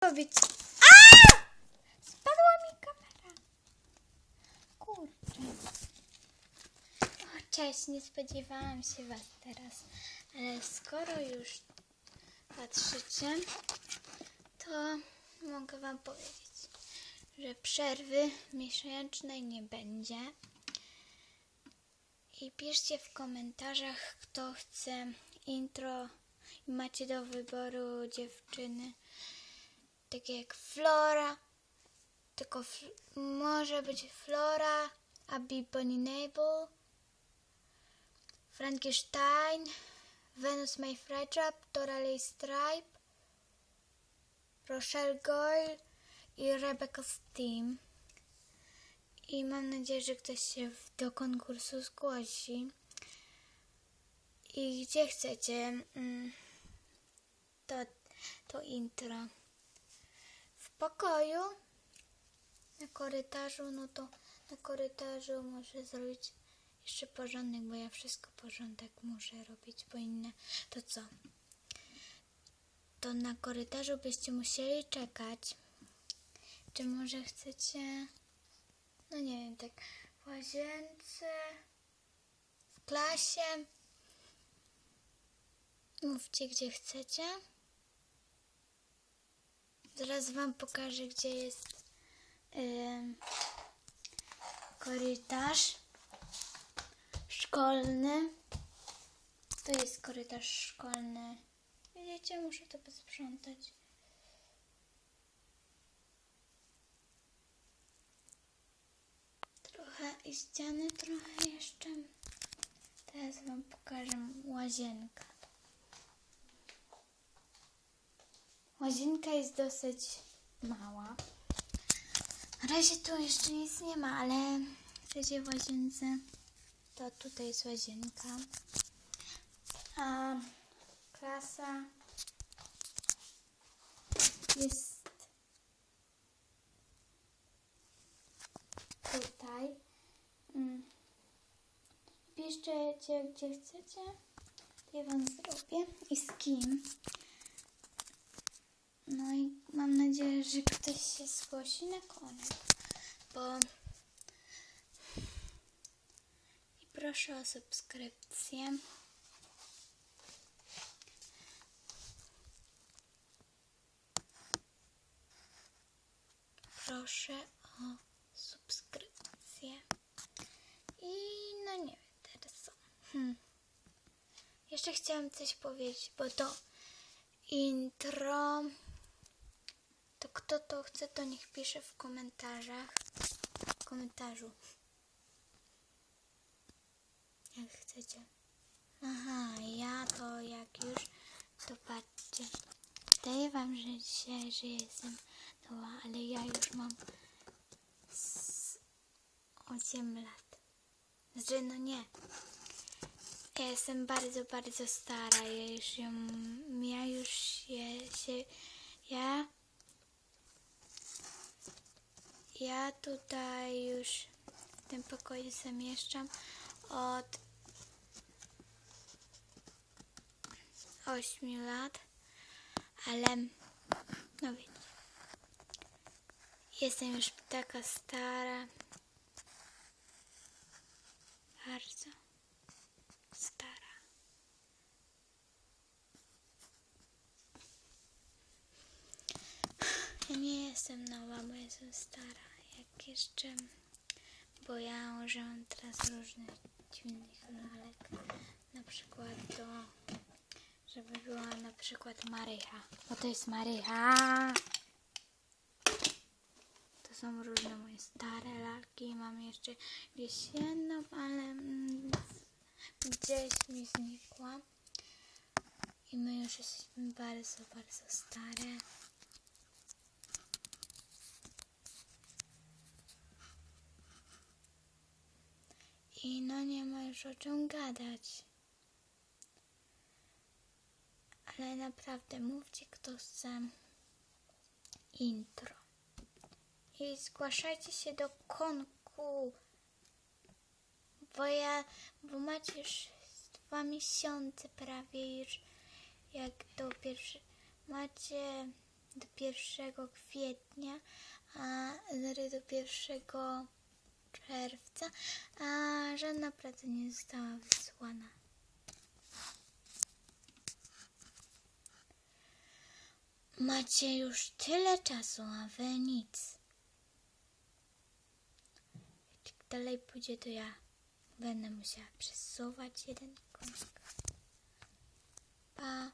robić? A! Spadła mi kamera. Kurczę. O, cześć, nie spodziewałam się Was teraz. Ale skoro już patrzycie, to mogę Wam powiedzieć, że przerwy miesięcznej nie będzie. I piszcie w komentarzach, kto chce intro i macie do wyboru dziewczyny takie jak Flora, tylko fl- może być Flora, Abby Boninable, Frankenstein, Venus Mayflytrap, Doraley Stripe, Rochelle Goyle i Rebecca Steam. I mam nadzieję, że ktoś się do konkursu zgłosi. I gdzie chcecie mm, to, to intro? Pokoju? Na korytarzu? No to na korytarzu muszę zrobić jeszcze porządek, bo ja wszystko porządek muszę robić, bo inne to co? To na korytarzu byście musieli czekać. Czy może chcecie no nie wiem, tak w łazience, w klasie. Mówcie, gdzie chcecie. Zaraz Wam pokażę, gdzie jest em, korytarz szkolny. To jest korytarz szkolny. Widzicie, muszę to posprzątać. Trochę i ściany, trochę jeszcze. Teraz Wam pokażę łazienkę. Łazienka jest dosyć mała. Na razie tu jeszcze nic nie ma, ale chcecie w łazience, to tutaj jest łazienka. A klasa jest tutaj. Mm. Piszcie, gdzie chcecie. Ja Wam zrobię. I z kim. No i mam nadzieję, że ktoś się zgłosi na koniec. Bo... I proszę o subskrypcję. Proszę o subskrypcję. I no nie wiem teraz co. Hmm. Jeszcze chciałam coś powiedzieć, bo to intro. To kto to chce, to niech pisze w komentarzach. W komentarzu. Jak chcecie. Aha, ja to jak już, to patrzcie. Wydaje wam, że dzisiaj, że jestem nowa, ale ja już mam z 8 lat. Znaczy, no nie. Ja jestem bardzo, bardzo stara. Ja już ja już się ja, ja tutaj już w tym pokoju zamieszczam od 8 lat, ale no wiecie, jestem już taka stara, bardzo stara. Ja nie jestem nowa, bo jestem stara. Jak jeszcze, bo ja używam teraz różnych dziwnych lalek. Na przykład do, żeby była na przykład Marycha. Bo to jest Marycha. To są różne moje stare lalki. Mam jeszcze gdzieś jedną, ale mm, gdzieś mi znikła. I my już jesteśmy bardzo, bardzo stare. I no nie ma już o czym gadać. Ale naprawdę mówcie kto chce intro. I zgłaszajcie się do konku. Bo ja, bo macie już dwa miesiące prawie już jak do pierwszy. Macie do 1 kwietnia, a do 1 czerwca, a żadna praca nie została wysłana. Macie już tyle czasu, a wy nic. Jak dalej pójdzie, to ja będę musiała przesuwać jeden kąt. Pa.